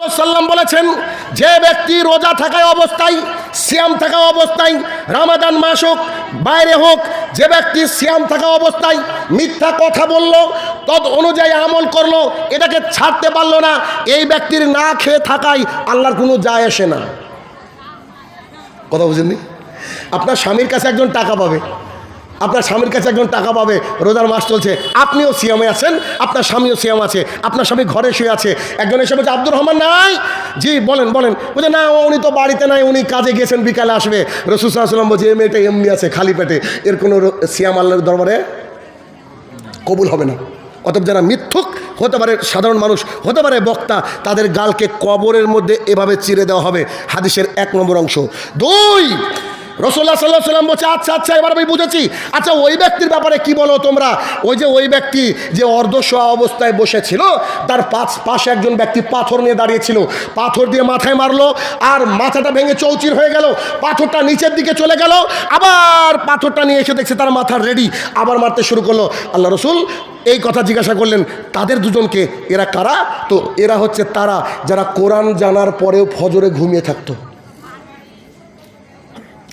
সাল্লাম বলেছেন, যে ব্যক্তি রোজা থাকা অবস্থায়, সিয়াম থাকা অবস্থায়, রামাদান মাস হোক, বাইরে হোক, যে ব্যক্তি সিয়াম থাকা অবস্থায় মিথ্যা কথা বলল, তদ অনুযায়ী আমল করল, এটাকে ছাড়তে পারল না, এই ব্যক্তির না খেয়ে থাকায় আল্লাহর কোনো যায় আসে না। কথা বুঝেননি? আপনার স্বামীর কাছে একজন টাকা পাবে। আপনার স্বামীর কাছে একজন টাকা পাবে, রোজার মাস চলছে। আপনিও সিয়ামে আছেন, আপনার স্বামীও সিয়াম আছে, আপনার স্বামী ঘরে শুয়ে আছে। একজন এসে বলছে, আব্দুর রহমান নাই? জি, বলেন বলেন। বলছে, না উনি তো বাড়িতে নাই, উনি কাজে গিয়েছেন, বিকালে আসবে। রসুল সাল্লাম বলছে এম এটা এমনি আছে, খালি পেটে, এর কোনো সিয়াম আল্লাহর দরবারে কবুল হবে না। অতএব যারা মিথ্যুক, হতে পারে সাধারণ মানুষ, হতে পারে বক্তা, তাদের গালকে কবরের মধ্যে এভাবে চিরে দেওয়া হবে। হাদিসের এক নম্বর অংশ। দুই রসোল্লা সাল্লাহ সাল্লাম বলছে আচ্ছা আচ্ছা এবার আমি বুঝেছি। আচ্ছা ওই ব্যক্তির ব্যাপারে কি বলো তোমরা? ওই যে ওই ব্যক্তি যে অর্ধশোয়া অবস্থায় বসেছিল, তার পাশ পাশে একজন ব্যক্তি পাথর নিয়ে দাঁড়িয়েছিল। পাথর দিয়ে মাথায় মারলো আর মাথাটা ভেঙে চৌচির হয়ে গেল। পাথরটা নিচের দিকে চলে গেল। আবার পাথরটা নিয়ে এসে দেখছে তার মাথা রেডি আবার মারতে শুরু করল। আল্লাহ রসুল এই কথা জিজ্ঞাসা করলেন, তাদের দুজনকে, এরা কারা? তো এরা হচ্ছে তারা যারা কোরআন জানার পরেও ফজরে ঘুমিয়ে থাকতো।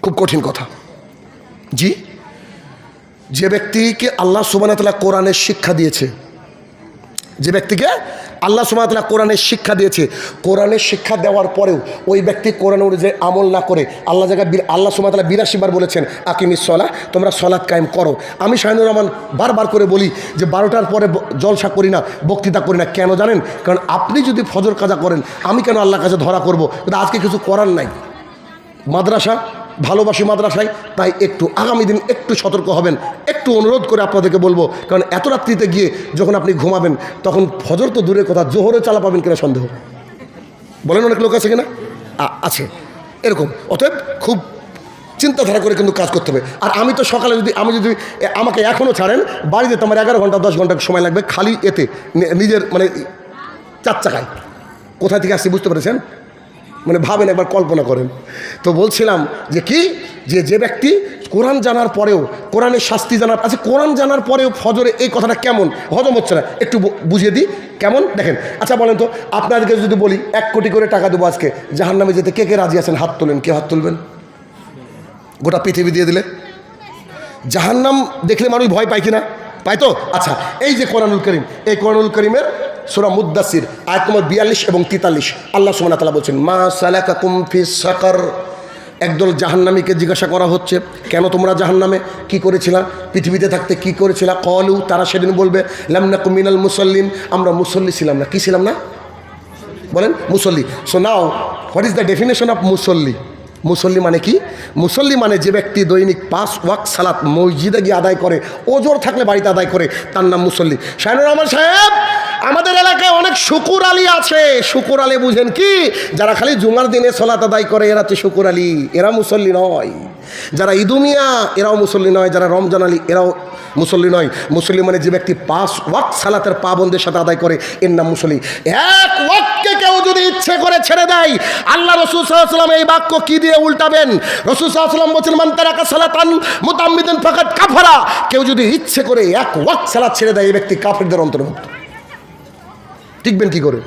খুব কঠিন কথা। জি? যে ব্যক্তিকে আল্লাহ সুবানতাল্লাহ কোরআনের শিক্ষা দিয়েছে, যে ব্যক্তিকে আল্লাহ সুমাতলা কোরআনের শিক্ষা দিয়েছে কোরআনের শিক্ষা দেওয়ার পরেও ওই ব্যক্তি কোরআন অনুযায়ী আমল না করে আল্লাহ জায়গায় বীর- আল্লাহ সুমাতলা বিরাশি বার বলেছেন, আকিমিস সলা তোমরা সলাৎ কায়েম করো। আমি শাহিনুর রহমান বারবার করে বলি যে বারোটার পরে জলসা করি না, বক্তৃতা করি না। কেন জানেন? কারণ আপনি যদি ফজর কাজা করেন, আমি কেন আল্লাহর কাছে ধরা করব? কিন্তু আজকে কিছু করার নাই। মাদ্রাসা ভালোবাসি মাদ্রাসায়, তাই একটু আগামী দিন একটু সতর্ক হবেন। একটু অনুরোধ করে আপনাদেরকে বলব, কারণ এত রাত্রিতে গিয়ে যখন আপনি ঘুমাবেন, তখন ফজর তো দূরের কথা, জোহরে চালা পাবেন কিনা সন্দেহ? বলেন অনেক লোক আছে কিনা? আছে। এরকম। অতএব খুব চিন্তাধারা করে কিন্তু কাজ করতে হবে। আর আমি তো সকালে যদি, আমি যদি আমাকে এখনও ছাড়েন, বাড়িতে তোমার এগারো ঘণ্টা, দশ ঘণ্টা সময় লাগবে খালি এতে নিজের মানে চার চাকায়। কোথা থেকে আসছি বুঝতে পেরেছেন? মানে ভাবেন, একবার কল্পনা করেন। তো বলছিলাম যে কি? যে যে ব্যক্তি কোরআন জানার পরেও, কোরআনের শাস্তি জানার আচ্ছা কোরআন জানার পরেও ফজরে এই কথাটা কেমন? হজম হচ্ছে না। একটু বুঝিয়ে দিই, কেমন? দেখেন আচ্ছা বলেন তো, আপনাদেরকে যদি বলি, এক কোটি করে টাকা দেবো আজকে জাহান নামে যেতে কে কে রাজি আছেন? হাত তোলেন, কে হাত তুলবেন? গোটা পৃথিবী দিয়ে দিলে। জাহান্নাম দেখলে মানুষ ভয় পায় কিনা? পায় তো? আচ্ছা এই যে কোরআনুল করিম, এই কোরআনুল করিমের সুরা মুদাসির আয়াত নম্বর বিয়াল্লিশ এবং তেতাল্লিশ। আল্লাহ সুমনা তালা বলছেন, মা সালাকা কুমফি সাকার। একদল জাহান্নামীকে জিজ্ঞাসা করা হচ্ছে, কেন তোমরা জাহান্নামে? কি করেছিলা? পৃথিবীতে থাকতে কি করেছিলা? কলু, তারা সেদিন বলবে লামনা কুমিনাল মুসল্লিন। আমরা মুসল্লি ছিলাম না। কি ছিলাম না? বলেন, মুসল্লি। So now what is the definition of মুসল্লি? মুসল্লি মানে কি? মুসল্লি মানে যে ব্যক্তি দৈনিক পাঁচ ওয়াক সালাত মসজিদে গিয়ে আদায় করে, ওজোর থাকলে বাড়িতে আদায় করে, তার নাম মুসল্লি। শাহিনুর রহমান সাহেব আমাদের এলাকায় অনেক শুকুর আলী আছে। শুকুর আলী বুঝেন কি? যারা খালি জুমার দিনে সলাত আদায় করে, এরা হচ্ছে শুকুর আলী। এরা মুসল্লি নয়। যারা ইদুমিয়া এরাও মুসল্লি নয়। যারা রমজান আলী, এরাও মুসল্লি নয়। মুসল্লি মানে যে ব্যক্তি পাঁচ ওয়াক সালাতের পাবন্দের সাথে আদায় করে, এর নাম মুসল্লি। এক ওয়াককে কেউ যদি ইচ্ছে করে ছেড়ে দেয়, আল্লাহ রসুল সাল্লাম এই বাক্য কি দিয়ে উল্টাবেন? রসুল সাল্লাম বলছেন, মান তারাকা সালাতান মুতাম্মিদিন ফাকাত কাফারা। কেউ যদি ইচ্ছে করে এক ওয়াক সালাত ছেড়ে দেয়, এই ব্যক্তি কাফেরদের অন্তর্ভুক্ত। টিকবেন কি করে?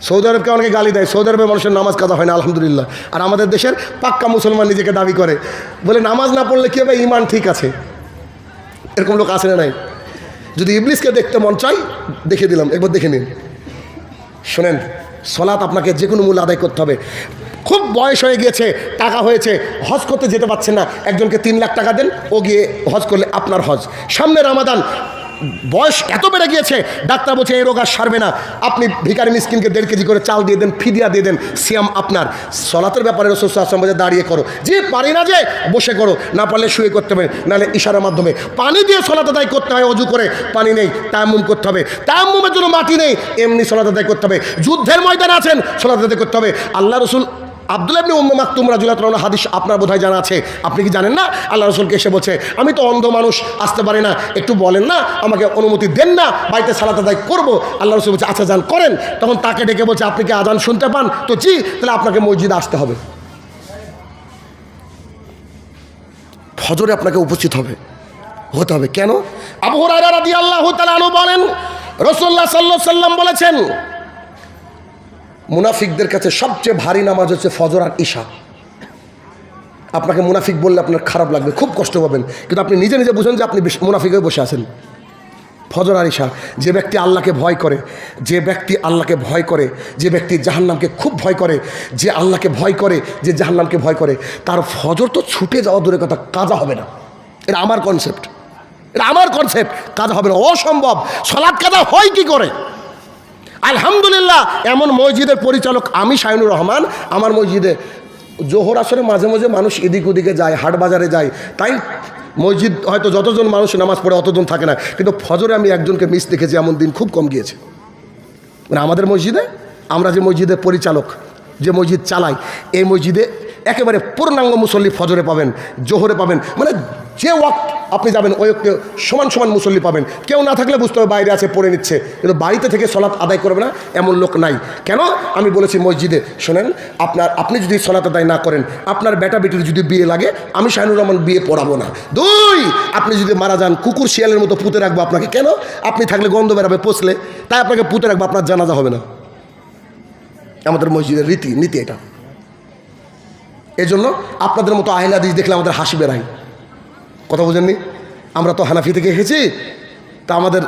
সৌদি আরবকে অনেকে গালি দেয়। সৌদি আরবের মানুষের নামাজ কাজা হয় না, আলহামদুলিল্লাহ। আর আমাদের দেশের পাক্কা মুসলমান নিজেকে দাবি করে। বলে নামাজ না পড়লে কী হবে? ইমান ঠিক আছে। এরকম লোক আসে না নাই? যদি ইবলিসকে দেখতে মন চাই দেখে দিলাম। একবার দেখে নিন। শোনেন, সলাৎ আপনাকে যে কোনো মূল্য আদায় করতে হবে। খুব বয়স হয়ে গিয়েছে, টাকা হয়েছে, হজ করতে যেতে পারছেন না। একজনকে তিন লাখ টাকা দেন, ও গিয়ে হজ করলে আপনার হজ। সামনে রামাদান বয়স এত বেড়ে গিয়েছে, ডাক্তার বলছে, এই রোগ আর সারবে না। আপনি ভিকারি মিসকিনকে দেড় কেজি করে চাল দিয়ে দেন, ফিদিয়া দিয়ে দেন, সিয়াম আপনার। সলাতের ব্যাপারে রসুল আসলাম বলে দাঁড়িয়ে করো। যে পারি না যে, বসে করো। না পারলে শুয়ে করতে হবে, নাহলে ইশারার মাধ্যমে। পানি দিয়ে সলাত আদায় করতে হয়, অজু করে। পানি নেই, তায়াম্মুম করতে হবে। তায়াম্মুমের জন্য মাটি নেই, এমনি সলাত আদায় করতে হবে। যুদ্ধের ময়দান আছেন, সলাত আদায় করতে হবে। আল্লাহ রসুল আব্দুল ইবনে উম্মে মাকতুম রাদিয়াল্লাহু তাআলা হাদিস আপনার বোধহয় জানা আছে। আপনি কি জানেন না? আল্লাহ রসুলকে এসে বলছে, আমি তো অন্ধ মানুষ, আসতে পারি না। একটু বলেন না, আমাকে অনুমতি দেন না, বাড়িতে সালাত আদায় করব। আল্লাহ রসুল বলছে আচ্ছা যান করেন। তখন তাকে ডেকে বলছে, আপনি কি আজান শুনতে পান? তো জি, তাহলে আপনাকে মসজিদে আসতে হবে। ফজরে আপনাকে উপস্থিত হবে। হতে হবে। কেন? আবু হুরায়রা রাদিয়াল্লাহু তাআলা বলেন, রাসূলুল্লাহ সাল্লাল্লাহু আলাইহি সাল্লাম বলেছেন মুনাফিকদের কাছে সবচেয়ে ভারী নামাজ হচ্ছে ফজর আর ঈশা। আপনাকে মুনাফিক বললে আপনার খারাপ লাগবে, খুব কষ্ট পাবেন। কিন্তু আপনি নিজে নিজে বুঝেন যে আপনি মুনাফিক হয়ে বসে আছেন। ফজর আর ঈশা, যে ব্যক্তি আল্লাহকে ভয় করে, যে ব্যক্তি আল্লাহকে ভয় করে, যে ব্যক্তি জাহান্নামকে খুব ভয় করে, যে আল্লাহকে ভয় করে, যে জাহান্নামকে ভয় করে, তার ফজর তো ছুটে যাওয়া দূরের কথা, কাজা হবে না। এটা আমার কনসেপ্ট এটা আমার কনসেপ্ট কাজা হবে না। অসম্ভব। সলাৎ কাজা হয় কি করে? আলহামদুলিল্লাহ, এমন মসজিদের পরিচালক আমি শাহিনুর রহমান। আমার মসজিদে জোহর আসরে মাঝে মাঝে মানুষ এদিক ওদিকে যায়, হাট বাজারে যায়। তাই মসজিদ হয়তো যতজন মানুষ নামাজ পড়ে অতজন থাকে না। কিন্তু ফজরে আমি একজনকে মিস দেখেছি, এমন দিন খুব কম গিয়েছে। মানে আমাদের মসজিদে, আমরা যে মসজিদের পরিচালক, যে মসজিদ চালাই, এই মসজিদে একেবারে পূর্ণাঙ্গ মুসল্লি ফজরে পাবেন, জোহরে পাবেন। মানে যে ওয়াক আপনি যাবেন, ওই ওয়াক্তে সমান সমান মুসল্লি পাবেন। কেউ না থাকলে বুঝতে হবে বাইরে আছে, পড়ে নিচ্ছে। কিন্তু বাড়িতে থেকে সলাৎ আদায় করবে না, এমন লোক নাই। কেন? আমি বলেছি মসজিদে, শোনেন, আপনার, আপনি যদি সলাৎ আদায় না করেন, আপনার বেটা বেটির যদি বিয়ে লাগে, আমি শাহিনুর রহমান বিয়ে পড়াবো না। দুই, আপনি যদি মারা যান, কুকুর শিয়ালের মতো পুঁতে রাখব আপনাকে। কেন? আপনি থাকলে গন্ধ বেরাবে পচলে তাই আপনাকে পুঁতে রাখব, আপনার জানাজা হবে না। আমাদের মসজিদের রীতি, নীতি এটা। এই জন্য আপনাদের মতো আহিল হাদিস দেখলে আমাদের হাসি বেড়াই কথা বুঝেননি? আমরা তো হানাফি থেকে এসেছি, তা আমাদের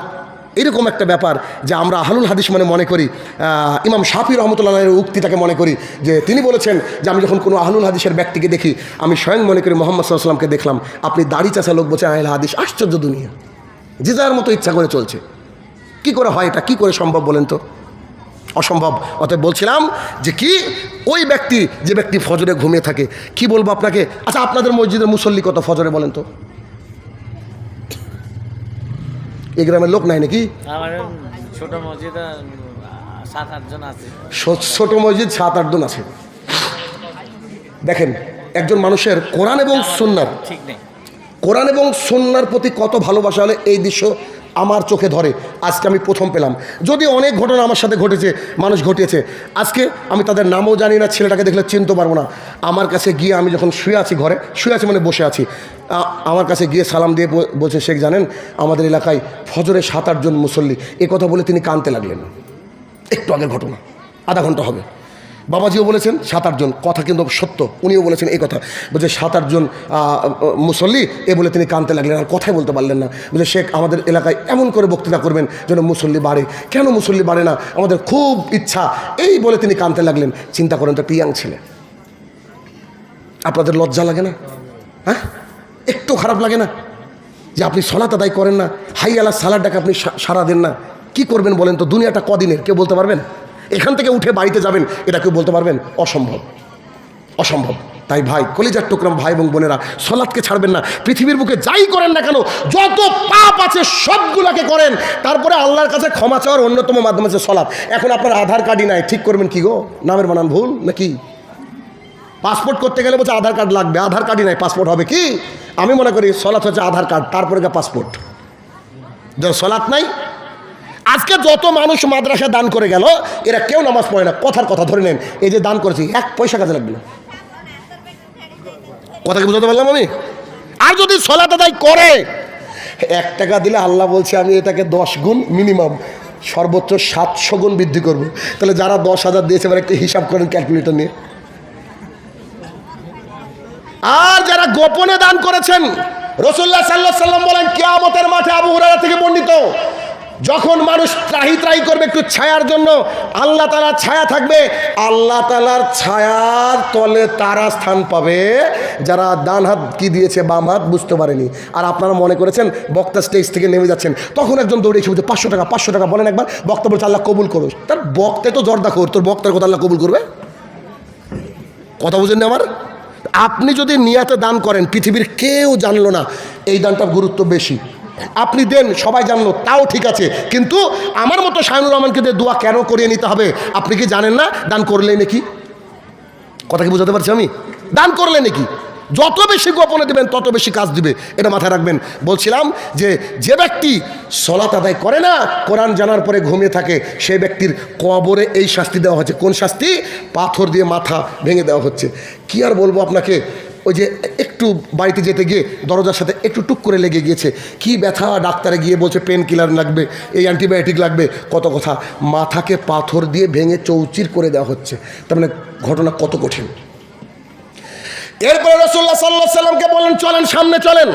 এরকম একটা ব্যাপার যে আমরা আহলুল হাদিস মানে মনে করি ইমাম শাফি রহমতুল্লাহের উক্তিটাকে মনে করি, যে তিনি বলেছেন যে আমি যখন কোনো আহলুল হাদিসের ব্যক্তিকে দেখি, আমি স্বয়ং মনে করি মোহাম্মদ সাল্লামকে দেখলাম, আপনি দাড়ি চাষা লোক বলছেন, আহল হাদিস আশ্চর্য দুনিয়া। যে যার মতো ইচ্ছা করে চলছে। কি করে হয় এটা? কি করে সম্ভব বলেন তো? অসম্ভব। অতএব বলছিলাম যে কি? ওই ব্যক্তি যে ব্যক্তি ফজরে ঘুমিয়ে থাকে কি বলব আপনাকে? আচ্ছা আপনাদের মসজিদের মুসল্লি কত ফজরে বলেন তো? এই গ্রামের লোক নাই নাকি? ছোট মসজিদ সাত আটজন আছে। ছোট মসজিদ সাত আটজন আছে। দেখেন একজন মানুষের কোরআন এবং সুন্নার ঠিক নেই। কোরআন এবং সন্ন্যার প্রতি কত ভালোবাসা হলে এই দৃশ্য আমার চোখে ধরে। আজকে আমি প্রথম পেলাম। যদি অনেক ঘটনা আমার সাথে ঘটেছে, মানুষ ঘটিয়েছে, আজকে আমি তাদের নামও জানি না, ছেলেটাকে দেখলে চিনতে পারব না। আমার কাছে গিয়ে আমি যখন শুয়ে আছি ঘরে, শুয়ে আছি মানে বসে আছি আমার কাছে গিয়ে সালাম দিয়ে বল- বলছে, শেখ, জানেন, আমাদের এলাকায় ফজরে সাত আটজন মুসল্লি। এ কথা বলে তিনি কানতে লাগলেন। একটু আগের ঘটনা, আধা ঘণ্টা হবে। বাবাজিও বলেছেন সাত আটজন কথা কিন্তু সত্য, উনিও বলেছেন এই কথা। বলছে সাত আটজন মুসল্লি, এ বলে তিনি কানতে লাগলেন, আর কথাই বলতে পারলেন না। বলছে, শেখ, আমাদের এলাকায় এমন করে বক্তৃতা করবেন যেন মুসল্লি বাড়ে। কেন মুসল্লি বাড়ে না? আমাদের খুব ইচ্ছা। এই বলে তিনি কানতে লাগলেন। চিন্তা করেন তো, পিয়াং ছেলে। আপনাদের লজ্জা লাগে না? হ্যাঁ? একটু খারাপ লাগে না? যে আপনি সলাত আদায় করেন না, হাই আলা সালার ডাকে আপনি সারা দেন না। কি করবেন বলেন তো, দুনিয়াটা কদিনের? কেউ বলতে পারবেন? এখান থেকে উঠে বাড়িতে যাবেন, এটা কেউ বলতে পারবেন? অসম্ভব। অসম্ভব। তাই ভাই, কলিজার টুকরাম ভাই এবং বোনেরা সলাৎকে ছাড়বেন না। পৃথিবীর বুকে যাই করেন না কেন, যত পাপ আছে সবগুলোকে করেন। তারপরে আল্লাহর কাছে ক্ষমা চাওয়ার অন্যতম মাধ্যম আছে সলাৎ এখন আপনার আধার কার্ডই নাই, ঠিক করবেন কি গো? নামের বানান ভুল নাকি? পাসপোর্ট করতে গেলে বলছে আধার কার্ড লাগবে, আধার কার্ডই নাই, পাসপোর্ট হবে কি? আমি মনে করি সলাৎ হচ্ছে আধার কার্ড, তারপরে পাসপোর্ট। সলাৎ নাই আজকে যত মানুষ মাদ্রাসা দান করে গেল, এরা কেউ নামাজ পড়ে না। কথার কথা ধরে নেন, এই যে দান করেছি, এক পয়সা কাজে লাগবে না। কথা কি বুঝাতে পারলাম আমি? আর যদি সলা আদায় করে, এক টাকা দিলে আল্লাহ বলছে, আমি এটাকে দশ গুণ মিনিমাম সর্বোচ্চ সাতশো গুণ বৃদ্ধি করব। তাহলে যারা দশ হাজার দিয়েছে, এবার একটু হিসাব করেন ক্যালকুলেটর নিয়ে। আর যারা গোপনে দান করেছেন রসুল্লাহ সাল্লাহ সাল্লাম বলেন, কেয়ামতের মাঠে আবু হুরারা থেকে বর্ণিত যখন মানুষ ত্রাহি ত্রাহি করবে একটু ছায়ার জন্য, আল্লাহ তালার ছায়া থাকবে। আল্লাহ তালার ছায়ার তলে তারা স্থান পাবে। যারা ডান হাত কি দিয়েছে, বাম হাত বুঝতে পারেনি। আর আপনারা মনে করেছেন, বক্তা স্টেজ থেকে নেমে যাচ্ছেন। তখন একজন দৌড়ে এসে বলছে, পাঁচশো টাকা পাঁচশো টাকা। বলেন একবার, বক্তা বলছে, আল্লাহ কবুল করো। তার বক্তে তো জর্দা কর তোর বক্তার কথা আল্লাহ কবুল করবে? কথা বুঝেন না আমার? আপনি যদি নিয়াতে দান করেন, পৃথিবীর কেউ জানলো না, এই দানটার গুরুত্ব বেশি। আপনি দেন, সবাই জানলো, তাও ঠিক আছে। কিন্তু আমার মতো শাহিনুর রহমানকে দিয়ে দোয়া কেন করিয়ে নিতে হবে? আপনি কি জানেন না? দান করলে নাকি? কথা কি বোঝাতে পারছি আমি? দান করলে নাকি? যত বেশি গোপনে দেবেন, তত বেশি কাজ দিবে। এটা মাথায় রাখবেন। বলছিলাম যে যে ব্যক্তি সলাত আদায় করে না, কোরআন জানার পরে ঘুমিয়ে থাকে, সেই ব্যক্তির কবরে এই শাস্তি দেওয়া হচ্ছে। কোন শাস্তি? পাথর দিয়ে মাথা ভেঙে দেওয়া হচ্ছে। কি আর বলব আপনাকে? ওই যে একটু বাড়িতে যেতে গিয়ে দরজার সাথে একটু টুক করে লেগে গিয়েছে। কি ব্যথা? ডাক্তারে গিয়ে বলছে, পেন কিলার লাগবে, এই অ্যান্টিবায়োটিক লাগবে। কত কথা। মাথাকে পাথর দিয়ে ভেঙে চৌচির করে দেওয়া হচ্ছে। তার মানে ঘটনা কত কঠিন। এরপরে রসুল্লাহ সাল্লাহ সাল্লামকে বলেন, চলেন, সামনে চলেন।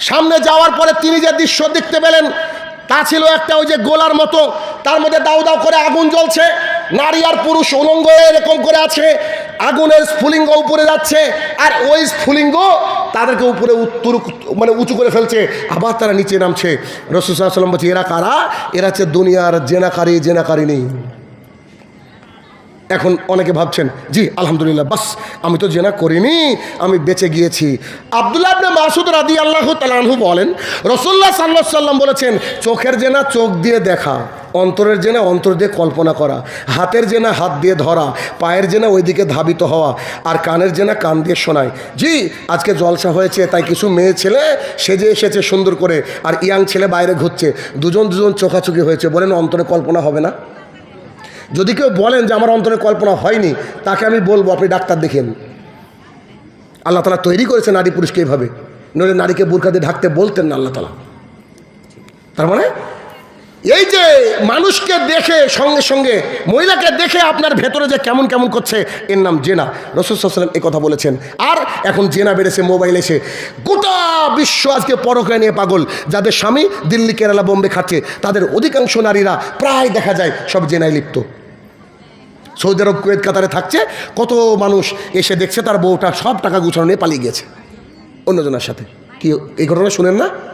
সামনে যাওয়ার পরে তিনি যে দৃশ্য দেখতে পেলেন, তা ছিল একটা ওই যে গোলার মতো। তার মধ্যে দাউ দাউ করে আগুন জ্বলছে। নারী আর পুরুষ উলঙ্গ এরকম করে আছে। আগুনের স্ফুলিঙ্গ উপরে যাচ্ছে, আর ওই স্ফুলিঙ্গ তাদেরকে উপরে উত্তর মানে উঁচু করে ফেলছে, আবার তারা নিচে নামছে। রসুল সাল্লাম বলছে, এরা কারা? এরা হচ্ছে দুনিয়ার জেনাকারী নেই। এখন অনেকে ভাবছেন, জি, আলহামদুলিল্লাহ, বাস, আমি তো জেনা করিনি, আমি বেঁচে গিয়েছি। আবদুল্লাহ আবনে মাসুদ রাদি আল্লাহ তালাহু বলেন রসুল্লাহ সাল্লাহ সাল্লাম বলেছেন, চোখের জেনা চোখ দিয়ে দেখা। অন্তরের জেনে অন্তর দিয়ে কল্পনা করা, হাতের জেনা হাত দিয়ে ধরা, পায়ের জেনা ওইদিকে ধাবিত হওয়া আর কানের জেনা কান দিয়ে শোনায়। জি, আজকে জলসা হয়েছে, তাই কিছু মেয়ে ছেলে সেজে এসেছে সুন্দর করে আর ইয়াং ছেলে বাইরে ঘুরছে। দুজন দুজন চোখাচোখি হয়েছে, বলেন অন্তরে কল্পনা হবে না? যদি কেউ বলেন যে আমার অন্তরে কল্পনা হয়নি, তাকে আমি বলব, আপনি ডাক্তার দেখেন আল্লাহ তালা তৈরি করেছে নারী পুরুষকে এইভাবে। নইলে নারীকে বোরখা দিয়ে ঢাকতে বলতেন না আল্লাহ তালা। তার মানে এই যে মানুষকে দেখে, সঙ্গে সঙ্গে মহিলাকে দেখে আপনার ভেতরে যে কেমন কেমন করছে, এর নাম জেনা। রসুল সাল্লাম এই কথা বলেছেন। আর এখন জেনা বেড়েছে, মোবাইল এসে। গোটা বিশ্ব আজকে পরকে নিয়ে পাগল। যাদের স্বামী দিল্লি কেরালা বোম্বে খাচ্ছে, তাদের অধিকাংশ নারীরা প্রায় দেখা যায় সব জেনায় লিপ্ত। সৌদি আরব, কুয়েত, কাতারে থাকছে, কত মানুষ এসে দেখছে, তার বউটা সব টাকা গুছানো নিয়ে পালিয়ে গেছে। অন্যজনের সাথে। কি, এই ঘটনা শুনেন না?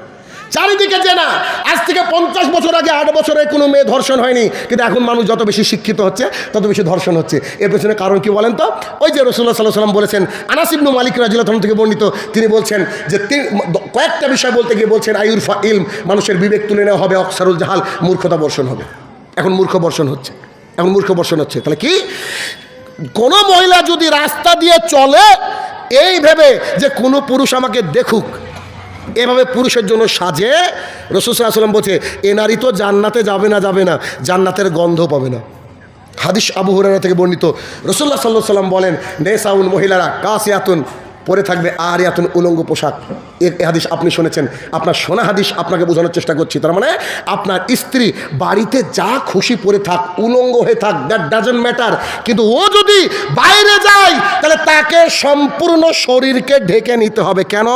চারিদিকে জেনা আজ থেকে পঞ্চাশ বছর আগে আট বছরে কোনো মেয়ে ধর্ষণ হয়নি, কিন্তু এখন মানুষ যত বেশি শিক্ষিত হচ্ছে, তত বেশি ধর্ষণ হচ্ছে। এর পেছনে কারণ কি বলেন তো? ওই যে রসুল্লাহ সাল্লাহ সাল্লাম বলেছেন আনাসিবনু মালিক রাজিল্লাহ থেকে বর্ণিত, তিনি বলছেন যে কয়েকটা বিষয় বলতে গিয়ে বলছেন আয়ুর ফা ইলম, মানুষের বিবেক তুলে নেওয়া হবে অক্সারুল জাহাল, মূর্খতা বর্ষণ হবে। এখন মূর্খ বর্ষণ হচ্ছে। এখন মূর্খ বর্ষণ হচ্ছে। তাহলে কি? কোনো মহিলা যদি রাস্তা দিয়ে চলে, এই ভেবে যে কোনো পুরুষ আমাকে দেখুক এভাবে পুরুষের জন্য সাজে রসুসাল্লাম বলছে, এ নারী তো জান্নাতে যাবে না যাবে না, জান্নাতের গন্ধ পাবে না। হাদিস আবু হুরানা থেকে বর্ণিত, রসুল্লাহ সাল্লাহ সাল্লাম বলেন নেসাউন মহিলারা, কাসিয়াতুন পরে থাকবে আর ইয়াতুন উলঙ্গ পোশাক। এ হাদিস আপনি শুনেছেন। আপনার সোনা হাদিস আপনাকে বোঝানোর চেষ্টা করছি। তার মানে আপনার স্ত্রী বাড়িতে যা খুশি পরে থাক, উলঙ্গ হয়ে থাক দ্যাট ডাজেন্ট ম্যাটার কিন্তু ও যদি বাইরে যায়, তাহলে তাকে সম্পূর্ণ শরীরকে ঢেকে নিতে হবে। কেন?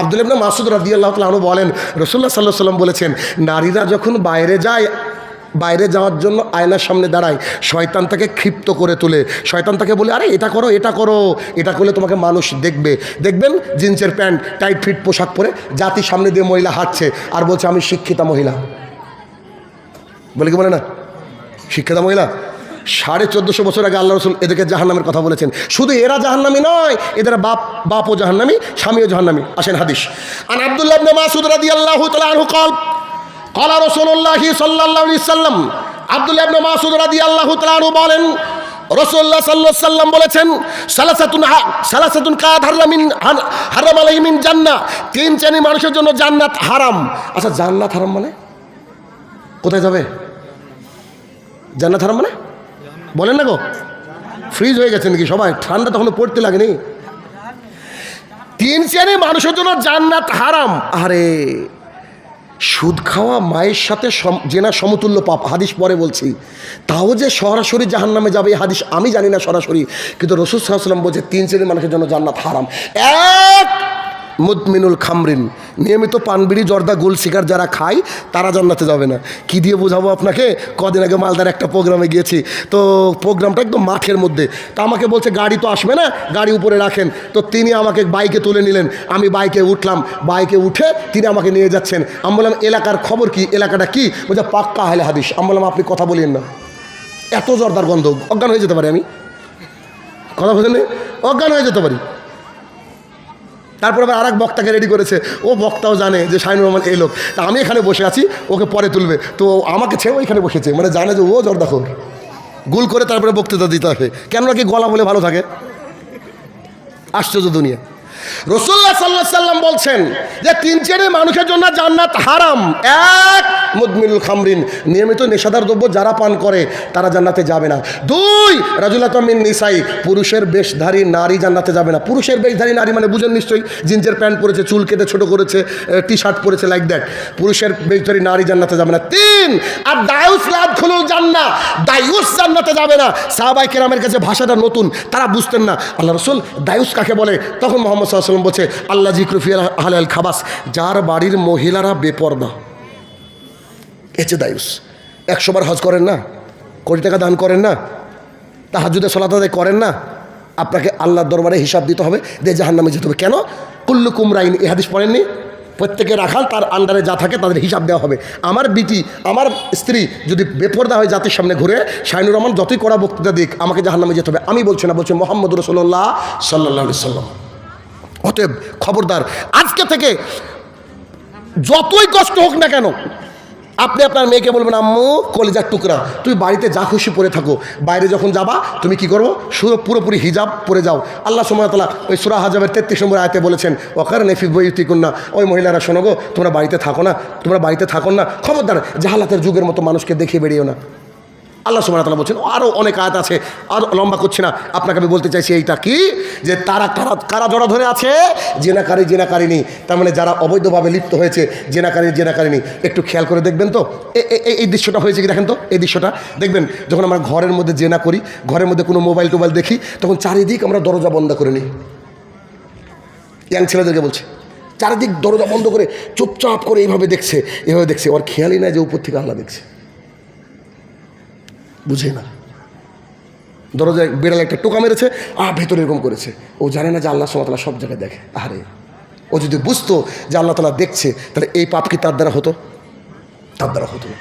আব্দুল ইবনে মাসুদ রাদিয়াল্লাহু তাআলা আনহু বলেন রসুল্লাহ সাল্লাহ সাল্লাম বলেছেন, নারীরা যখন বাইরে যায় বাইরে যাওয়ার জন্য আয়নার সামনে দাঁড়ায়। শয়তান তাকে ক্ষিপ্ত করে তোলে। শয়তান তাকে বলে, আরে, এটা করো এটা করো। এটা করলে তোমাকে মানুষ দেখবে। দেখবেন, জিন্সের প্যান্ট, টাইট ফিট পোশাক পরে জাতির সামনে দিয়ে মহিলা হাঁটছে। আর বলছে, আমি শিক্ষিতা মহিলা। বলে কি বলে না? শিক্ষিতা মহিলা? সাড়ে চোদ্দশো বছর আগে আল্লাহ রসুল এদেরকে জাহান্নামের কথা বলেছেন। শুধু এরা জাহান্নামি নয়, এদের বাপ, বাপও জাহান্নামি, স্বামীও জাহান্নামি। আসেন হাদিস। আন আবদুল্লাহ মাসুদ রাদি আল্লাহ তালা কলা রসুল্লাহ সাল্লাহ সাল্লাম আবদুল্লাহ মাসুদ রাদিয়াল্লাহু তাআলা বলেন হারাম মিন তিন মানুষের জন্য জান্নাত হারাম। আচ্ছা জান্নাত হারাম মানে? কোথায় যাবে? জান্নাত হারাম মানে? বলেন না গো। ফ্রিজ হয়ে গেছে নাকি সবাই? ঠান্ডা তখন পড়তে লাগেনি। তিন শ্রেণির মানুষের জন্য জান্নাত হারাম। আরে সুদ খাওয়া মায়ের সাথে জেনা সমতুল্য পাপ। হাদিস পরে বলছি। তাও যে সরাসরি জাহান নামে যাবে, এই হাদিস আমি জানি না সরাসরি। কিন্তু রসুল সাল্লাম বলছে, তিন শ্রেণির মানুষের জন্য জান্নাত হারাম। এক মুদমিনুল খামরিন। নিয়মিত পানবিড়ি, জর্দা, গোল শিকার যারা খায়, তারা জান্নাতে যাবে না। কি দিয়ে বোঝাবো আপনাকে? কদিন আগে মালদার একটা প্রোগ্রামে গিয়েছি। তো প্রোগ্রামটা একদম মাঠের মধ্যে। তা আমাকে বলছে, গাড়ি তো আসবে না, গাড়ি উপরে রাখেন। তো তিনি আমাকে বাইকে তুলে নিলেন। আমি বাইকে উঠলাম। বাইকে উঠে তিনি আমাকে নিয়ে যাচ্ছেন। আমি বললাম, এলাকার খবর কি? এলাকাটা কি? বলছে, পাক্কা হালে হাদিস। আমি বললাম, আপনি কথা বলেন না। এত জর্দার গন্ধ। অজ্ঞান হয়ে যেতে পারি আমি? কথা বলেন অজ্ঞান হয়ে যেতে পারি। তারপর আবার আর বক্তাকে রেডি করেছে। ও বক্তাও জানে যে শাহিনুর রহমান এই লোক। তা আমি এখানে বসে আছি, ওকে পরে তুলবে। তো আমাকে ছেড়ে ওইখানে বসেছে মানে জানে যে ও জর্দাখর গুল করে তারপরে বক্তৃতা দিতে হবে। কেন কি গলা বলে ভালো থাকে? আশ্চর্য দুনিয়া। রসুল্লাহ সাল্লাহ সাল্লাম বলছেন যে তিন চারে মানুষের জন্য জান্নাত হারাম। এক মুদমিনুল খামরিন, নিয়মিত নেশাদার দ্রব্য যারা পান করে, তারা জান্নাতে যাবে না। দুই রাজুলাতমিন নিসাই, পুরুষের বেশধারী নারী জান্নাতে যাবে না। পুরুষের বেশধারী নারী মানে বুঝেন নিশ্চয়ই জিন্সের প্যান্ট পরেছে, চুল কেটে ছোট করেছে টি শার্ট পরেছে লাইক দ্যাট পুরুষের বেশধারী নারী জান্নাতে যাবে না। তিন, আর দায়ুস লাদ খুলুল জান্না দায়ুস জান্নাতে যাবে না। সাহাবাই কেরামের কাছে ভাষাটা নতুন, তারা বুঝতেন না। আল্লাহ রসুল দায়ুস কাকে বলে? তখন মোহাম্মদ সাল্লাম বলছে আল্লাহ জিক্রুফিয়াল হালাল খাবাস। যার বাড়ির মহিলারা বেপর্দা। এছে দায়ুস। একশো বার হজ করেন না, কোটি টাকা দান করেন না তাহাজুদে সলাত আদায় করেন না, আপনাকে আল্লাহর দরবারে হিসাব দিতে হবে, দিয়ে জাহান্নামে যেতে হবে। কেন? কুল্লু কুমরাইন এ হাদিস পড়েননি? প্রত্যেকে রাখাল, তার আন্ডারে যা থাকে তাদের হিসাব দেওয়া হবে। আমার বিটি, আমার স্ত্রী যদি বেপর্দা হয়ে জাতির সামনে ঘুরে, শাহিনুর রহমান যতই করা বক্তৃতা দিক, আমাকে জাহান্নামে যেতে হবে। আমি বলছি না, বলছি মোহাম্মদ রসোল্লাহ সাল্লাহ সাল্লাম অতএব খবরদার, আজকে থেকে যতই কষ্ট হোক না কেন, আপনি আপনার মেয়েকে বলবেন, আম্মু, কলেজার টুকরা, তুমি বাড়িতে যা খুশি পরে থাকো। বাইরে যখন যাবা, তুমি কি করব শুধু পুরোপুরি হিজাব পরে যাও। আল্লাহ সুমতলা ওই সুরা হাজাবের তেত্রিশ নম্বর আয়তে বলেছেন ওখানে নেফি বইতি কন্যা ওই মহিলারা, শোনো গো, তোমরা বাড়িতে থাকো না, তোমরা বাড়িতে থাকো না। খবরদার, জাহালাতের যুগের মতো মানুষকে দেখিয়ে বেরিয়েও না। আল্লাহ সুমতলা বলছেন আরও অনেক আয়াত আছে, আর লম্বা করছি না। আপনাকে আমি বলতে চাইছি এইটা কি? যে তারা কারা কারা জড়া ধরে আছে? জেনাকারী জেনাকারিনী তার মানে যারা অবৈধভাবে লিপ্ত হয়েছে, জেনাকারী জেনাকারিনী একটু খেয়াল করে দেখবেন তো? এই দৃশ্যটা হয়েছে কি দেখেন তো? এই দৃশ্যটা। দেখবেন, যখন আমরা ঘরের মধ্যে জেনা করি, ঘরের মধ্যে কোনো মোবাইল টোবাইল দেখি, তখন চারিদিক আমরা দরজা বন্ধ করে নিই। ইয়াং ছেলেদেরকে বলছে, চারিদিক দরজা বন্ধ করে চুপচাপ করে এইভাবে দেখছে এভাবে দেখছে। ওর খেয়ালই নাই যে উপর থেকে আল্লাহ দেখছে। বুঝে না। দরজায় বিড়াল একটা টোকা মেরেছে আহ ভেতরে এরকম করেছে। ও জানে না যে আল্লাহ সুমতলা সব জায়গায় দেখে। আরে ও যদি বুঝতো যে আল্লাহ তালা দেখছে, তাহলে এই পাপ কি তার দ্বারা হতো? তার দ্বারা হতো না।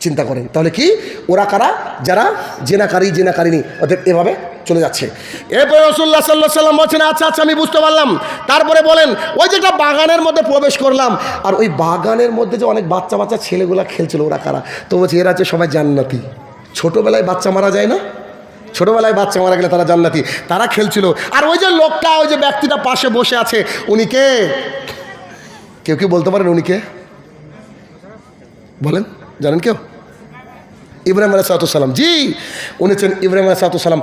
চিন্তা করেন, তাহলে কি? ওরা কারা? যারা জেনাকারী জেনাকারিনী ওদের এভাবে চলে যাচ্ছে। এরপরে রসুল্লাহ সাল্লাহ সাল্লাম বলছেন আচ্ছা আচ্ছা আমি বুঝতে পারলাম। তারপরে বলেন, ওই যে একটা বাগানের মধ্যে প্রবেশ করলাম। আর ওই বাগানের মধ্যে যে অনেক বাচ্চা বাচ্চা ছেলেগুলা খেলছিল, ওরা কারা? তো বলছে, এরা হচ্ছে সবাই জান্নাতি। ছোটোবেলায় বাচ্চা মারা যায় না? ছোটোবেলায় বাচ্চা মারা গেলে তারা জান্নাতি। তারা খেলছিল। আর ওই যে লোকটা, ওই যে ব্যক্তিটা পাশে বসে আছে, উনি কে? কেউ কি বলতে পারেন উনি কে? বলেন, জানেন কেউ? ইব্রাহিম আলাহ সালাম। জি, উনি হচ্ছেন ইব্রাহিম আলাহ সালাম।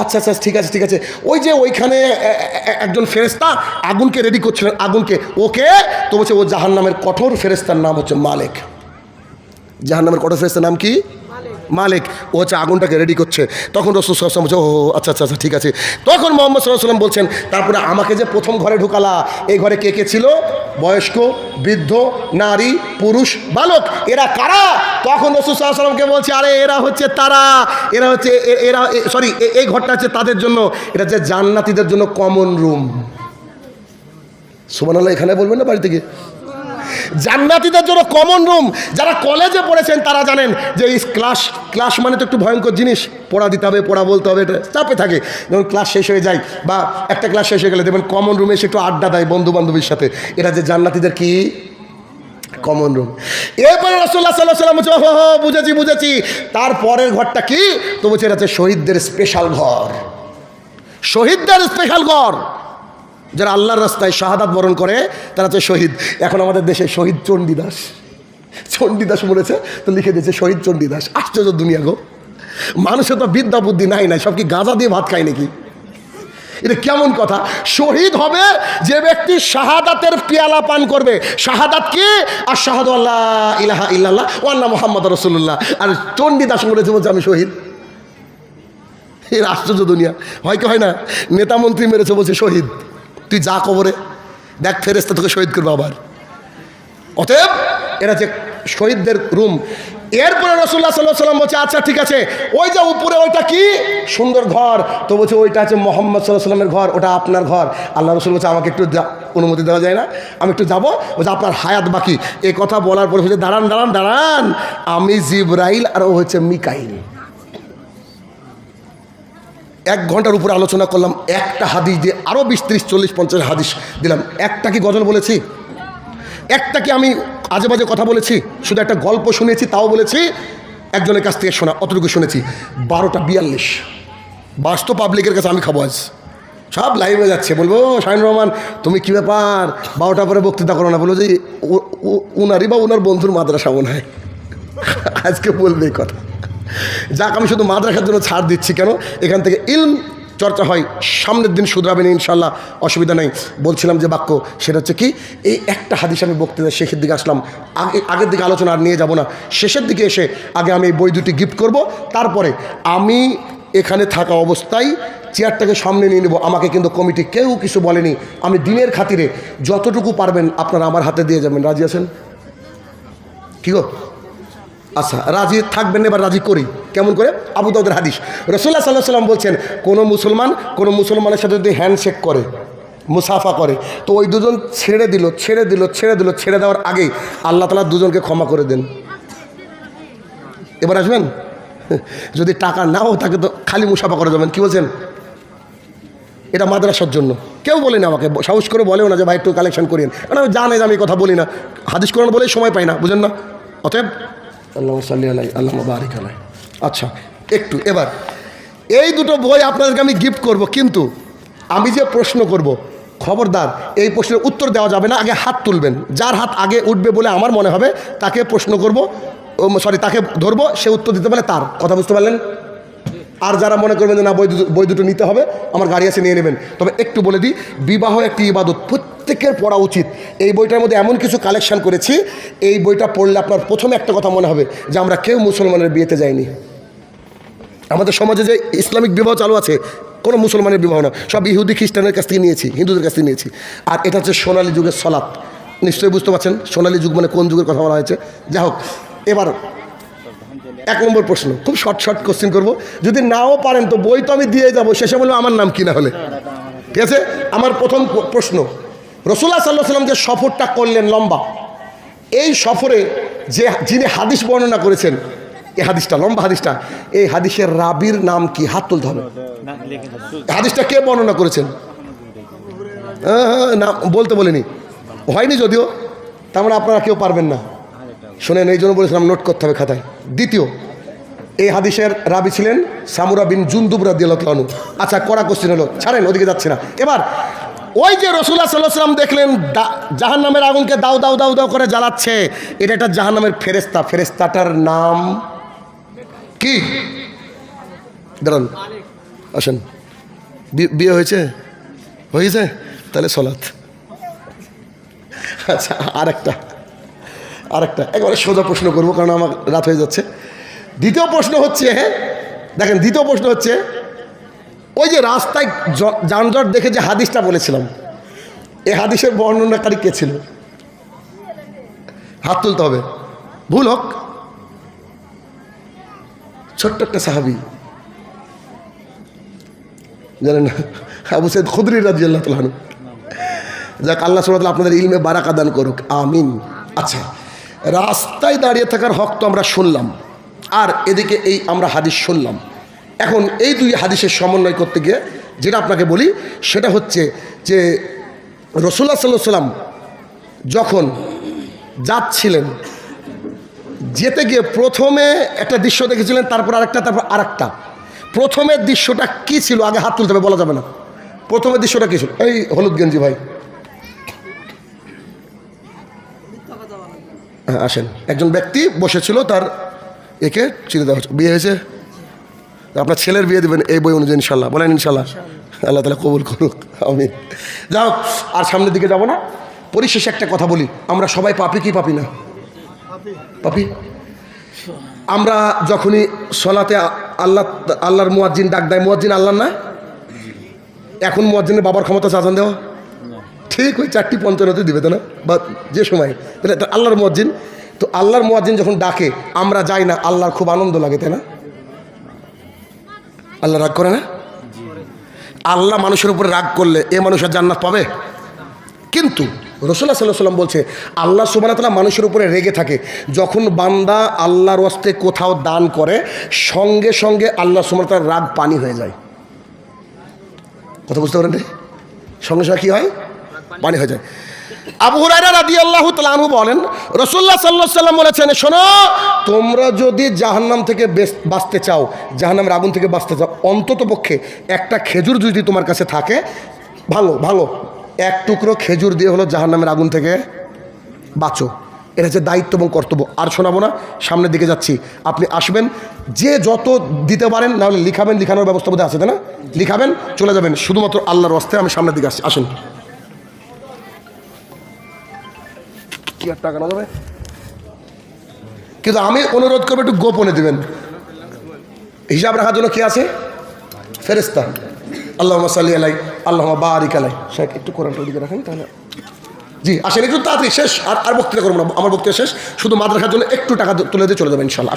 আচ্ছা আচ্ছা ঠিক আছে ঠিক আছে। ওই যে ওইখানে একজন ফেরেস্তা আগুনকে রেডি করছিলেন, আগুনকে। ওকে? তো বলছে, ও জাহান নামের কঠোর ফেরেস্তার নাম হচ্ছে মালিক। জাহান নামের কঠোর ফেরেস্তার নাম কি? মালিক, ও হচ্ছে আগুনটাকে রেডি করছে। তখন রসুল সাল্লাম বলছে, ও আচ্ছা আচ্ছা আচ্ছা ঠিক আছে। তখন মোহাম্মদ সাল্লাহ সাল্লাম বলছেন, তারপরে আমাকে যে প্রথম ঘরে ঢুকালা, এই ঘরে কে কে ছিল? বয়স্ক, বৃদ্ধ, নারী, পুরুষ, বালক, এরা কারা? তখন রসুল সাল্লামকে বলছে, আরে, এরা হচ্ছে তারা, এরা হচ্ছে এরা সরি এই ঘরটা হচ্ছে তাদের জন্য, এটা হচ্ছে জান্নাতিদের জন্য কমন রুম সুমান এখানে বলবেন না বাড়ি থেকে? জান্নাতিদের জন্য কমন রুম যারা কলেজে পড়েছেন, তারা জানেন যে এই ক্লাস ক্লাস মানে তো একটু ভয়ঙ্কর জিনিস। পড়া দিতে হবে, পড়া বলতে হবে, এটা চাপে থাকে। যখন ক্লাস শেষ হয়ে যায় বা একটা ক্লাস শেষ হয়ে গেলে দেখবেন কমন রুমে এসে একটু আড্ডা দেয় বন্ধু বান্ধবীর সাথে। এটা যে জান্নাতিদের কি? কমন রুম এরপরে রসোল্লা সাল্লাহ সাল্লাম বলছে হো হো, বুঝেছি বুঝেছি। তারপরের ঘরটা কি? তো বলছে, এটা হচ্ছে শহীদদের স্পেশাল ঘর। শহীদদের স্পেশাল ঘর। যারা আল্লাহর রাস্তায় শাহাদাত বরণ করে, তারা হচ্ছে শহীদ। এখন আমাদের দেশে শহীদ চণ্ডীদাস। চণ্ডীদাস বলেছে, তো লিখে দিয়েছে, শহীদ চণ্ডীদাস, আশ্চর্য দুনিয়া গো। মানুষের তো বিদ্যা বুদ্ধি নাই নাই, সব কি গাঁজা দিয়ে ভাত খায় নাকি? এটা কেমন কথা? শহীদ হবে, যে ব্যক্তি শাহাদাতের পেয়ালা পান করবে। শাহাদাত কি? আর শাহাদ আল্লাহ ইলাহা ইল্লাল্লাহ ও আল্লাহ মোহাম্মদ রসুল্লাহ আর চণ্ডীদাস বলেছে, বলছে, আমি শহীদ। এর আশ্চর্য দুনিয়া। হয় কি হয় না? নেতা মন্ত্রী মেরেছে, বলছে, শহীদ। তুই যা কবরে, দেখ ফেরেস্তা তোকে শহীদ করবে আবার। অতএব, এরা যে শহীদদের রুম, এরপরে রসুল্লাহ সাল্লাহ সাল্লাম বলছে আচ্ছা ঠিক আছে, ওই যে উপরে ওইটা কি? সুন্দর ঘর। তো বলছে, ওইটা আছে মোহাম্মদ সাল্লাহ সাল্লামের ঘর, ওটা আপনার ঘর। আল্লাহ রসুল বলছে, আমাকে একটু অনুমতি দেওয়া যায় না। আমি একটু যাব, বলছে, আপনার হায়াত বাকি। এ কথা বলার পরে হচ্ছে দাঁড়ান দাঁড়ান দাঁড়ান, আমি জিব্রাইল আর ও হচ্ছে মিকাইল। এক ঘণ্টার উপরে আলোচনা করলাম, একটা হাদিস দিয়ে আরও বিশ, ত্রিশ, চল্লিশ, পঞ্চাশ হাদিস দিলাম। একটা কি গজল বলেছি? একটা কি আমি আজে বাজে কথা বলেছি? শুধু একটা গল্প শুনেছি, তাও বলেছি? একজনের কাছ থেকে শোনা, অতটুকু শুনেছি। বারোটা বিয়াল্লিশ। বাস্তব পাবলিকের কাছে আমি খাব আজ। সব লাইভে যাচ্ছে। বলব শাহিন রহমান, তুমি কী ব্যাপার? বারোটা পরে বক্তৃতা করো না। বলো যে, ও- ও- উনারই বা ওনার বন্ধুর মাদ্রাসা মনে হয়। আজকে বলবে কথা। যাক, আমি শুধু মাদ্রাসার জন্য ছাড় দিচ্ছি কেন? এখান থেকে ইলম চর্চা হয়, সামনের দিন শুধরাবেন ইনশাল্লাহ অসুবিধা নেই। বলছিলাম যে বাক্য, সেটা হচ্ছে কি, এই একটা হাদিস আমি বক্তৃতা শেষের দিকে আসলাম। আগে, আগের দিকে আলোচনা আর নিয়ে যাব না। শেষের দিকে এসে আগে আমি এই বই দুটি গিফট করব, তারপরে আমি এখানে থাকা অবস্থায় চেয়ারটাকে সামনে নিয়ে নেব। আমাকে কিন্তু কমিটি কেউ কিছু বলেনি। আমি দিনের খাতিরে যতটুকু পারবেন আপনারা আমার হাতে দিয়ে যাবেন। রাজি আছেন? কি গো? আচ্ছা রাজি থাকবেন এবার রাজি করি। কেমন করে? আবু দাউদের হাদিস। রসুল্লাহ সাল্লাহ সাল্লাম বলছেন, কোনো মুসলমান, কোনো মুসলমানের সাথে যদি হ্যান্ডশেক করে, মুসাফা করে, তো ওই দুজন ছেড়ে দিল ছেড়ে দিল ছেড়ে দিল, ছেড়ে দেওয়ার আগেই আল্লাহ তালা দুজনকে ক্ষমা করে দেন। এবার আসবেন? যদি টাকা নাও থাকে তো খালি মুসাফা করে যাবেন কি বলছেন? এটা মাদ্রাসার জন্য। কেউ বলে না আমাকে, সাহস করে বলেও না যে, ভাই, একটু কালেকশন করিয়েন। কারণ আমি জানে যে আমি কথা বলি না। হাদিস কোরআন বলেই সময় পাই না, বুঝেন না? অতএব আল্লাহ সাল্লি আলাই আল্লাহ বারিক আলাই আচ্ছা একটু, এবার, এই দুটো বই আপনাদেরকে আমি গিফট করব, কিন্তু আমি যে প্রশ্ন করব, খবরদার, এই প্রশ্নের উত্তর দেওয়া যাবে না, আগে হাত তুলবেন। যার হাত আগে উঠবে বলে আমার মনে হবে, তাকে প্রশ্ন করব সরি তাকে ধরবো, সে উত্তর দিতে পারলে তার, কথা বুঝতে পারলেন? আর যারা মনে করবেন যে না, বই বই দুটো নিতে হবে, আমার গাড়ি আছে, নিয়ে নেবেন। তবে একটু বলে দিই, বিবাহ একটি ইবাদত, প্রত্যেকের পড়া উচিত। এই বইটার মধ্যে এমন কিছু কালেকশন করেছি, এই বইটা পড়লে আপনার প্রথমে একটা কথা মনে হবে যে, আমরা কেউ মুসলমানের বিয়েতে যাইনি। আমাদের সমাজে যে ইসলামিক বিবাহ চালু আছে, কোনো মুসলমানের বিবাহ না। সব ইহুদি, খ্রিস্টানের কাছ থেকে নিয়েছি, হিন্দুদের কাছ থেকে নিয়েছি। আর এটা হচ্ছে সোনালী যুগের সলাৎ নিশ্চয়ই বুঝতে পারছেন, সোনালী যুগ মানে কোন যুগের কথা বলা হয়েছে? যাই হোক, এবার এক নম্বর প্রশ্ন, খুব শর্ট শর্ট কোশ্চেন করব। যদি নাও পারেন তো বই তো আমি দিয়ে যাব, শেষে বলব আমার নাম কি না হলে? ঠিক আছে? আমার প্রথম প্রশ্ন, রসুল্লাহ সাল্লাহ সাল্লাম যে সফরটা করলেন লম্বা, এই সফরে যে যিনি হাদিস বর্ণনা করেছেন, এই হাদিসটা, লম্বা হাদিসটা, এই হাদিসের রাবির নাম কি? হাত তুলতে হবে। হাদিসটা কে বর্ণনা করেছেন? না, বলতে বলিনি। হয়নি যদিও, তার মানে আপনারা কেউ পারবেন না। শোনেন, এই জন্য বলেছিলাম নোট করতে হবে খাতায়। দ্বিতীয়, এই হাদিসের রাবি ছিলেন সামুরা বিন জুন্দুব রাদিয়ালু আচ্ছা কড়া কোশ্চেন হলো, ছাড়েন, ওদিকে যাচ্ছে না। এবার, ওই যে রসুল্লাহ সাল্লাহ সাল্লাম দেখলেন জাহান নামের আগুনকে দাও দাও দাও দাও করে জ্বালাচ্ছে। এটা একটা জাহান নামের ফেরেস্তা ফেরেস্তাটার নাম কি? দাঁড়ান, আসেন। বিয়ে হয়েছে? হয়েছে? তাহলে সলাৎ। আচ্ছা আর একটা একবারে সোজা প্রশ্ন করব, কারণ আমার রাত হয়ে যাচ্ছে। দ্বিতীয় প্রশ্ন হচ্ছে হ্যাঁ দেখেন, দ্বিতীয় প্রশ্ন হচ্ছে, ওই যে রাস্তায় যানজট দেখে যে হাদিসটা বলেছিলাম এই হাদিসের বর্ণনাকারী কে ছিল? হাত তুলতে হবে। ভুল হোক। ছোট্ট একটা সাহাবি, জানেন, আবু সৈয়দ খুদরি রাজি আল্লাহ তালু যাক, আল্লাহ সুবাহ আপনাদের ইলমে বারাকা দান করুক। আমিন। আচ্ছা রাস্তায় দাঁড়িয়ে থাকার হক তো আমরা শুনলাম। আর এদিকে এই আমরা হাদিস শুনলাম। এখন এই দুই হাদিসের সমন্বয় করতে গিয়ে যেটা আপনাকে বলি, সেটা হচ্ছে যে রসুল্লাহ সাল্লাহ সাল্লাম যখন যাচ্ছিলেন, যেতে গিয়ে প্রথমে একটা দৃশ্য দেখেছিলেন, তারপর আরেকটা তারপর আরেকটা। প্রথমের দৃশ্যটা কি ছিল? আগে হাত তুলতে হবে, বলা যাবে না। প্রথমের দৃশ্যটা কী ছিল? এই হলুদ গেঞ্জি ভাই। হ্যাঁ আসেন। একজন ব্যক্তি বসেছিল তার একে চিনে দেওয়া হচ্ছে বিয়ে হয়েছে? আপনার ছেলের বিয়ে দেবেন এই বই অনুযায়ী ইনশাল্লাহ। বলেন ইনশাল্লাহ। আল্লাহ তালা কবুল করুক। আমি যাই হোক আর সামনের দিকে যাব না। পরিশেষে একটা কথা বলি। আমরা সবাই পাপি কি পাপি না? পাপি। আমরা যখনই সলাতে আল্লাহ আল্লাহর মুয়াজ্জিন ডাক দেয় মুয়াজ্জিন আল্লাহ না? এখন মুয়াজ্জিনের বাবার ক্ষমতা চাচান দেওয়া? ঠিক ওই চারটি পঞ্চান্নতে দিবে তো না? বা যে সময়। তাহলে আল্লাহর মুয়াজ্জিন। তো আল্লাহর মুয়াজ্জিন যখন ডাকে, আমরা যাই না, আল্লাহর খুব আনন্দ লাগে, তাই না? আল্লাহ রাগ করে না? আল্লাহ মানুষের উপরে রাগ করলে এ মানুষের জান্নাত পাবে? কিন্তু রসুল্লাহ সাল্লাহ সাল্লাম বলছে, আল্লাহ সুবানতাল্লাহ মানুষের উপরে রেগে থাকে। যখন বান্দা আল্লাহর অস্তে কোথাও দান করে, সঙ্গে সঙ্গে আল্লাহ সুবানতার রাগ পানি হয়ে যায়। কথা বুঝতে পারেন রে? সঙ্গে সঙ্গে কী হয়? পানি হয়ে যায়। আবু হুরায়রা রাদিয়াল্লাহু তাআলা আনহু বলেন রসুল্লাহ আলাইহি সাল্লাম বলেছেন, শোনো, তোমরা যদি জাহান্নাম থেকে বাঁচতে চাও, জাহান্নামের আগুন থেকে বাঁচতে চাও, অন্তত পক্ষে একটা খেজুর যদি তোমার কাছে থাকে, ভালো ভালো, এক টুকরো খেজুর দিয়ে হলো জাহান্নামের আগুন থেকে বাঁচো। এটা হচ্ছে দায়িত্ব এবং কর্তব্য। আর শোনাবো না, সামনের দিকে যাচ্ছি। আপনি আসবেন, যে যত দিতে পারেন, নাহলে লিখাবেন, লিখানোর ব্যবস্থা বোধহয় আছে, তাই না? লিখাবেন, চলে যাবেন। শুধুমাত্র আল্লাহর অস্তে আমি সামনের দিকে আসছি। আসুন। কি আর টাকা না কিন্তু আমি অনুরোধ করব একটু গোপনে দেবেন। হিসাব রাখার জন্য কে আছে? ফেরেস্তা আল্লাহ সাল্লি আলাই আল্লাহ বারিক আলাই শেখ একটু কোরআনটা ওদিকে রাখেন তাহলে। জি, আসেন একটু তাড়াতাড়ি, শেষ। আর আর বক্তৃতা করব না, আমার বক্তৃতা শেষ। শুধু মাদ্রাসার জন্য একটু টাকা তুলে দিয়ে চলে যাবেন ইনশাল্লাহ